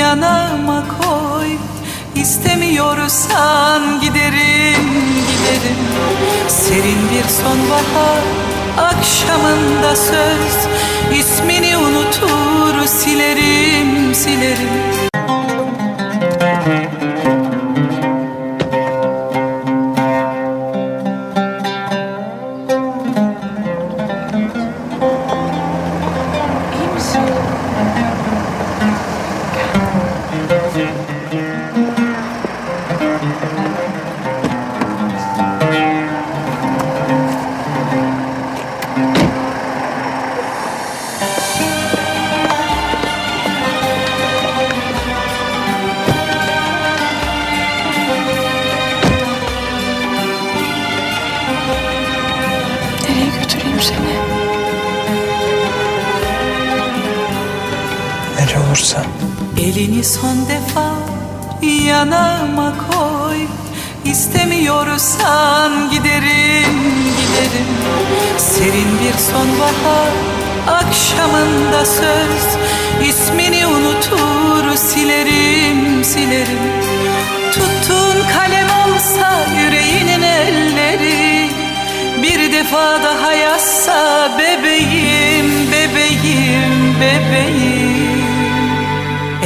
yanağıma koy. İstemiyorsan giderim giderim. Serin bir sonbahar akşamında söz. İsmini unutur silerim silerim İyi misin? Nereye götüreyim seni? Nere olursa. Elini son defa yanağıma koy. İstemiyorsan giderim giderim. Serin bir sonbahar akşamında söz. İsmini unutur silerim silerim. Tuttun kalem olsa yüreğinin elleri. Bir defa daha yazsa bebeğim bebeğim bebeğim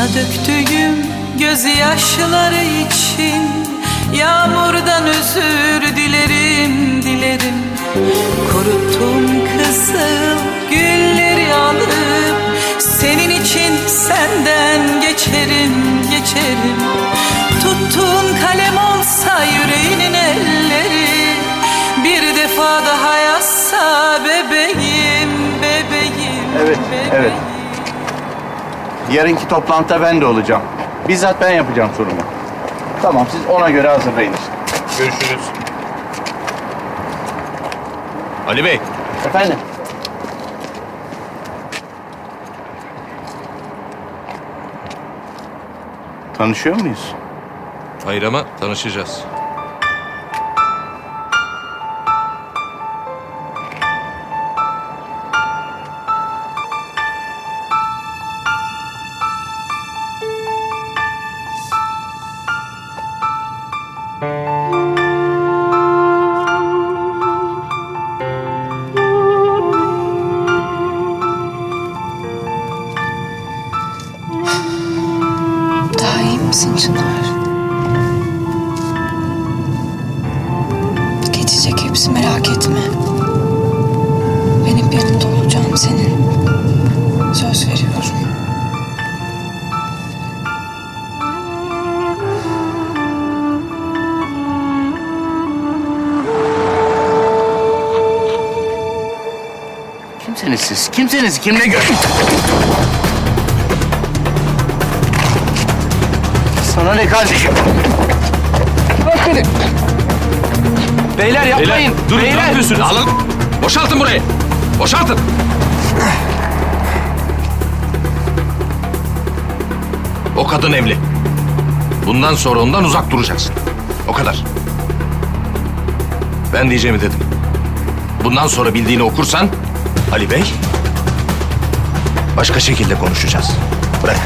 Uğruna döktüğüm gözyaşları için Yağmurdan özür dilerim, dilerim Kuruttum kızıl gülleri alıp Senin için senden geçerim, geçerim Tuttun kalem olsa yüreğinin elleri Bir defa daha yazsa bebeğim, bebeğim, Evet, bebeğim. evet. Yarınki toplantıda ben de olacağım. Bizzat ben yapacağım sunumu. Tamam siz ona göre hazırlayın işte. Görüşürüz. Ali Bey, Efendim? Tanışıyor muyuz? hayır ama tanışacağız. Siz? Kimsiniz? Kimle gör... Sana ne kardeşim? Bırak beni. Beyler yapmayın. durun ne Beyler. yapıyorsunuz? Alın. Boşaltın burayı. Boşaltın. O kadın evli. Bundan sonra ondan uzak duracaksın. O kadar. Ben diyeceğimi dedim. Bundan sonra bildiğini okursan Ali Bey başka şekilde konuşacağız. Bırak.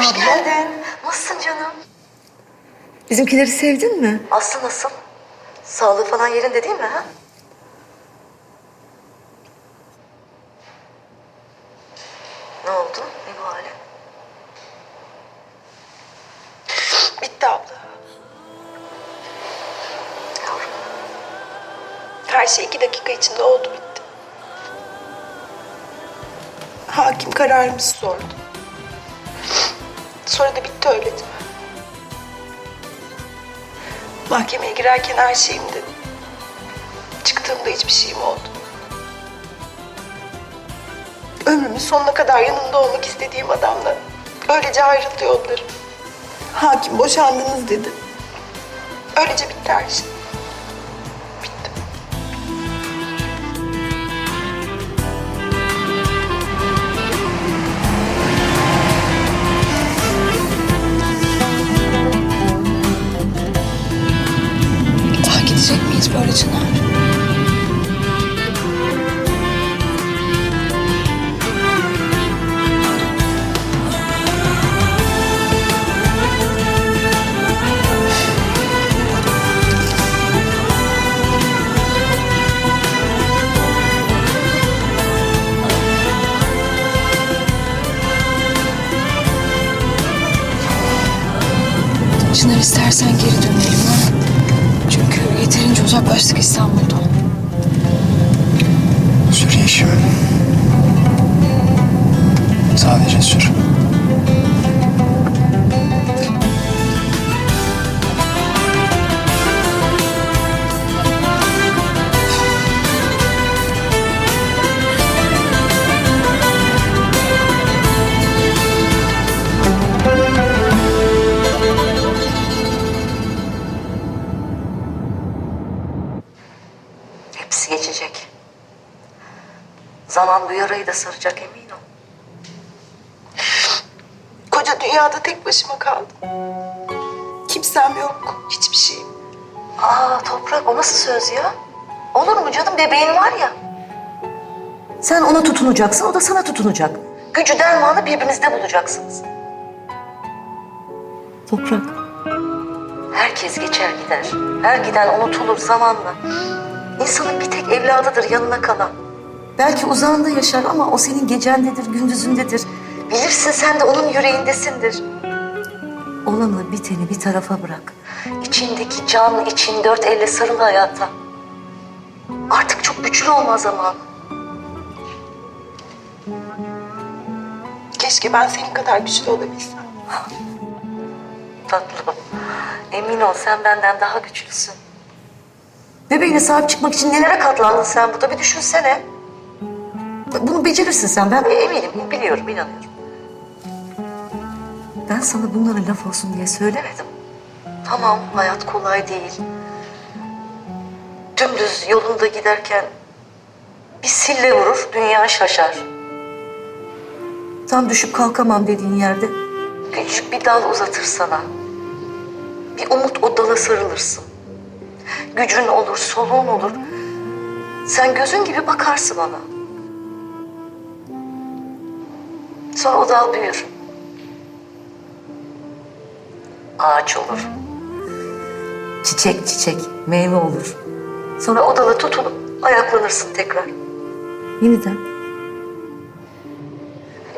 Hoş geldin. Nasılsın canım? Bizimkileri sevdin mi? Aslı nasıl? Sağlığı falan yerinde değil mi? Ha? Ne oldu? Ne bu hali? Bitti abla. Yavrum. Her şey iki dakika içinde oldu bitti. Hakim kararımızı sordu. Sonra da bitti öyle değil mi? Mahkemeye girerken her şeyim dedim. Çıktığımda hiçbir şeyim oldu. Ömrümün sonuna kadar yanında olmak istediğim adamla öylece ayrıldı yollarım. Hakim boşandınız dedi. Öylece bitti her şey. İstanbul'dan. Sür Yeşim. Sadece sür. Hepsi geçecek. Zaman bu yarayı da saracak emin ol. Koca dünyada tek başıma kaldım. Kimsem yok, hiçbir şeyim. Aa Toprak o nasıl söz ya? Olur mu canım bebeğin var ya. Sen ona tutunacaksın, o da sana tutunacak. Gücü dermanı birbirinizde bulacaksınız. Toprak. Herkes geçer gider. Her giden unutulur zamanla. İnsanın bir tek evladıdır yanına kalan. Belki uzağında yaşar ama o senin gecendedir, gündüzündedir. Bilirsin sen de onun yüreğindesindir. Olanı biteni bir tarafa bırak. İçindeki can için dört elle sarıl hayata. Artık çok güçlü olma zaman. Keşke ben senin kadar güçlü olabilsem. Tatlım. Emin ol sen benden daha güçlüsün. Bebeğine sahip çıkmak için nelere katlandın sen burada bir düşünsene. Bunu becerirsin sen ben eminim biliyorum inanıyorum. Ben sana bunlara laf olsun diye söylemedim. Tamam hayat kolay değil. Dümdüz yolunda giderken bir sille vurur dünya şaşar. Tam düşüp kalkamam dediğin yerde küçük bir dal uzatır sana. Bir umut o dala sarılırsın. Gücün olur, soluğun olur. Sen gözün gibi bakarsın ona. Sonra o dal büyür. Ağaç olur. Çiçek çiçek, meyve olur. Sonra o dala tutunup ayaklanırsın tekrar. Yeniden.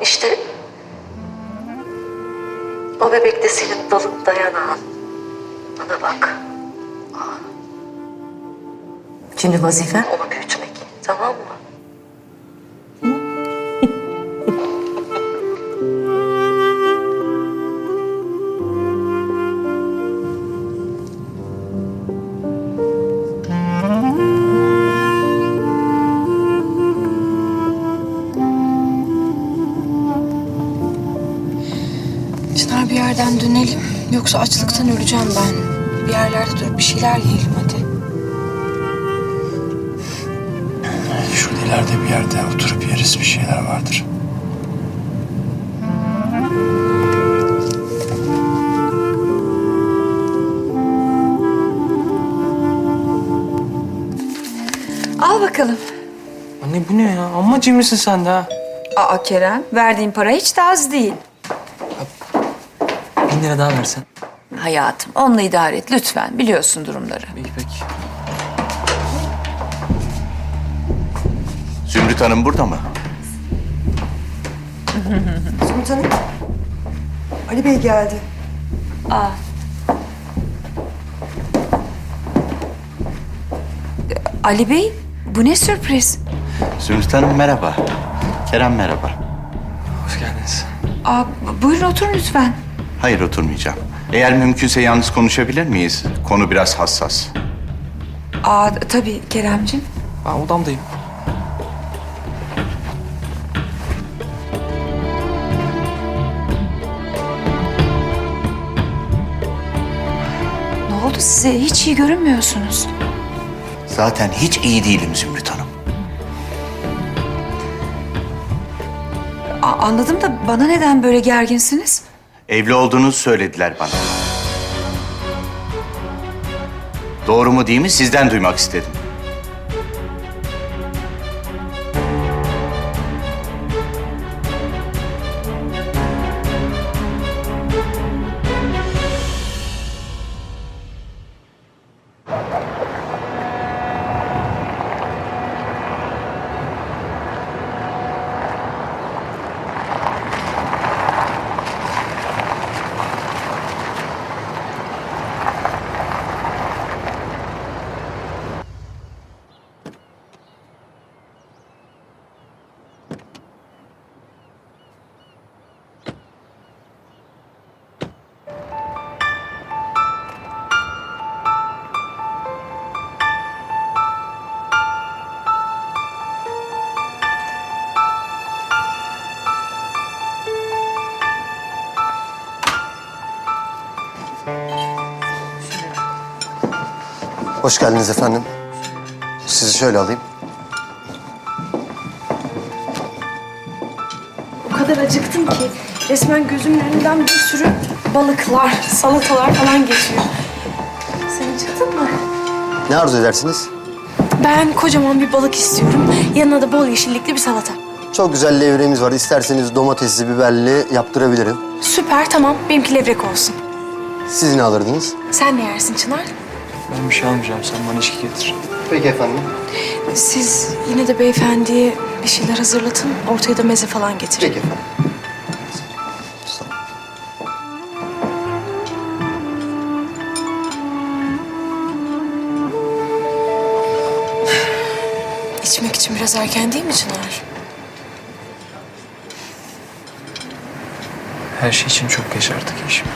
İşte o bebek de senin dalın dayanağın. Bana bak. Şimdi vazifen onu büyütmek. Tamam mı? Çınar bir yerden dönelim. Yoksa açlıktan öleceğim ben. Bir yerlerde durup bir şeyler yiyelim hadi. İleride bir yerde oturup yeriz bir şeyler vardır. Al bakalım. Anne bu ne ya? Amma cimrisin sen de ha. Aa Kerem, verdiğin para hiç de az değil. bin lira daha versen. Hayatım onunla idare et lütfen. Biliyorsun durumları. İyi peki. Zümrüt Hanım burada mı? Zümrüt Hanım. Ali Bey geldi. Ali Bey bu ne sürpriz? Zümrüt Hanım merhaba. Kerem merhaba. Hoş geldiniz. Aa, bu- buyurun oturun lütfen. Hayır oturmayacağım. Eğer mümkünse yalnız konuşabilir miyiz? Konu biraz hassas. Aa, tabii Keremcim. Ben odamdayım. Size? Hiç iyi görünmüyorsunuz. Zaten hiç iyi değilim Zümrüt Hanım. Aa, anladım da bana neden böyle gerginsiniz? Evli olduğunuzu söylediler bana. Doğru mu değil mi sizden duymak istedim. Hoş geldiniz efendim. Sizi şöyle alayım. O kadar acıktım ki resmen gözümün önünden bir sürü balıklar, salatalar falan geçiyor. Sen acıktın mı? Ne arzu edersiniz? Ben kocaman bir balık istiyorum. Yanına da bol yeşillikli bir salata. Çok güzel levreğimiz var. İsterseniz domatesli, biberli yaptırabilirim. Süper tamam. Benimki levrek olsun. Siz ne alırdınız? Sen ne yersin Çınar? Ben bir şey almayacağım. Sen bana içki getir. Peki efendim. Siz yine de beyefendiye bir şeyler hazırlatın. Ortaya da meze falan getirin. Peki efendim. İçmek için biraz erken değil mi Çınar? Her şey için çok geç artık Yeşim.